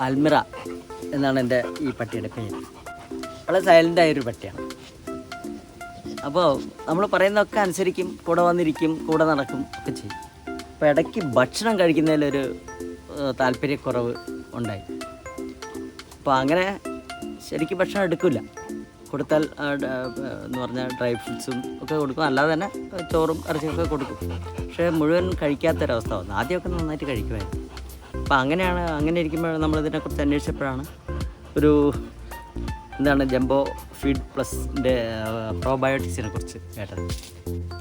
അൽമിറ എന്നാണ് എന്റെ ഈ പട്ടിയുടെ പേര്. വളരെ സൈലന്റ് ആയൊരു പട്ടിയാണ്. അപ്പോൾ നമ്മൾ പറയുന്നതൊക്കെ അനുസരിക്കും കൂടെ വന്നിരിക്കും കൂടെ നടക്കും ഒക്കെ ചെയ്യും. അപ്പോൾ ഇടയ്ക്ക് ഭക്ഷണം കഴിക്കുന്നതിലൊരു താല്പര്യക്കുറവ് ഉണ്ടായി. അപ്പോൾ അങ്ങനെ ശരിക്കും ഭക്ഷണം എടുക്കില്ല. കൊടുത്താൽ എന്ന് പറഞ്ഞാൽ ഡ്രൈ ഫ്രൂട്ട്സും ഒക്കെ കൊടുക്കും. അല്ലാതെ തന്നെ ചോറും ഇറച്ചിയൊക്കെ കൊടുക്കും. പക്ഷേ മുഴുവൻ കഴിക്കാത്തൊരവസ്ഥ വന്നു. ആദ്യമൊക്കെ നന്നായിട്ട് കഴിക്കുമായിരുന്നു. അപ്പോൾ അങ്ങനെയാണ് അങ്ങനെ ഇരിക്കുമ്പോൾ നമ്മളിതിനെക്കുറിച്ച് അന്വേഷിച്ചപ്പോഴാണ് ഒരു എന്താണ് ജംബോ ഫീഡ് പ്ലസിന്റെ പ്രോബയോട്ടിക്സിനെ കുറിച്ച് കേട്ടത്.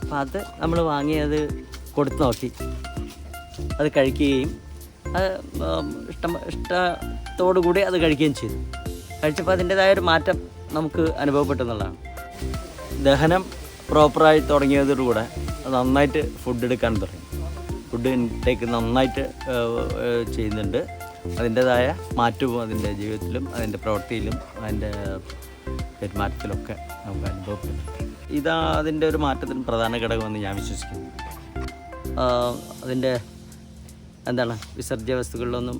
അപ്പോൾ അത് നമ്മൾ വാങ്ങി അത് കൊടുത്തു നോക്കി. അത് കഴിക്കുകയും അത് ഇഷ്ടം ഇഷ്ടത്തോടു കൂടി അത് കഴിക്കുകയും ചെയ്തു. കഴിച്ചപ്പോൾ അതിന്റെതായ ഒരു മാറ്റം നമുക്ക് അനുഭവപ്പെട്ടെന്നുള്ളതാണ് ദഹനം പ്രോപ്പറായി തുടങ്ങിയതോടുകൂടെ അത് നന്നായിട്ട് ഫുഡ് എടുക്കാൻ തുടങ്ങി. ഫുഡ് ഇൻടേക്ക് നന്നായിട്ട് ചെയ്യുന്നുണ്ട്. അതിന്റെതായ മാറ്റവും അതിന്റെ ജീവിതത്തിലും അതിന്റെ പ്രവൃത്തിയിലും അതിന്റെ പെരുമാറ്റത്തിലൊക്കെ നമുക്ക് അനുഭവപ്പെടുന്നുണ്ട്. ഇതാ അതിന്റെ ഒരു മാറ്റത്തിന് പ്രധാന ഘടകമെന്ന് ഞാൻ വിശ്വസിക്കുന്നു. അതിന്റെ എന്താണ് വിസർജ്യ വസ്തുക്കളിലൊന്നും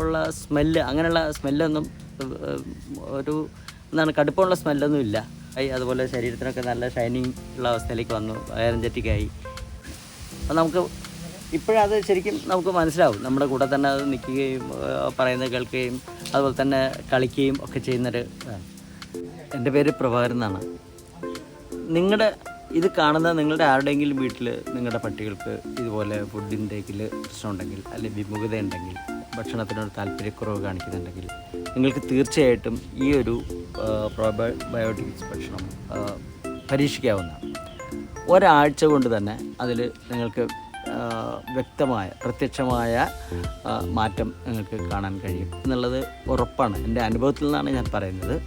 ഉള്ള സ്മെല്ല് അങ്ങനെയുള്ള സ്മെല്ലൊന്നും ഒരു എന്താണ് കടുപ്പമുള്ള സ്മെല്ലൊന്നും ഇല്ല അതുപോലെ ശരീരത്തിനൊക്കെ നല്ല ഷൈനിങ് ഉള്ള അവസ്ഥയിലേക്ക് വന്നു എനർജറ്റിക്കായി അപ്പം നമുക്ക് ഇപ്പോഴത് ശരിക്കും നമുക്ക് മനസ്സിലാവും. നമ്മുടെ കൂടെ തന്നെ അത് നിൽക്കുകയും പറയുന്നത് കേൾക്കുകയും അതുപോലെ തന്നെ കളിക്കുകയും ഒക്കെ ചെയ്യുന്നൊരു. എന്റെ പേര് പ്രഭാകരൻ എന്നാണ്. നിങ്ങളുടെ ഇത് കാണുന്ന നിങ്ങളുടെ ആരുടെയെങ്കിലും വീട്ടിൽ നിങ്ങളുടെ പട്ടികൾക്ക് ഇതുപോലെ ഫുഡ് ഇൻടേക്കിൽ പ്രശ്നമുണ്ടെങ്കിൽ അല്ലെങ്കിൽ വിമുഖത ഉണ്ടെങ്കിൽ ഭക്ഷണത്തിനോട് താല്പര്യക്കുറവ് കാണിക്കുന്നുണ്ടെങ്കിൽ നിങ്ങൾക്ക് തീർച്ചയായിട്ടും ഈ ഒരു പ്രോബയോട്ടിക്സ് ഭക്ഷണം പരീക്ഷിക്കാവുന്നതാണ്. ഒരാഴ്ച കൊണ്ട് തന്നെ അതിൽ നിങ്ങൾക്ക് വ്യക്തമായ പ്രത്യക്ഷമായ മാറ്റം നിങ്ങൾക്ക് കാണാൻ കഴിയും. എന്നുള്ളത് ഉറപ്പാണ്. എന്റെ അനുഭവത്തിൽ നിന്നാണ് ഞാൻ പറയുന്നത്.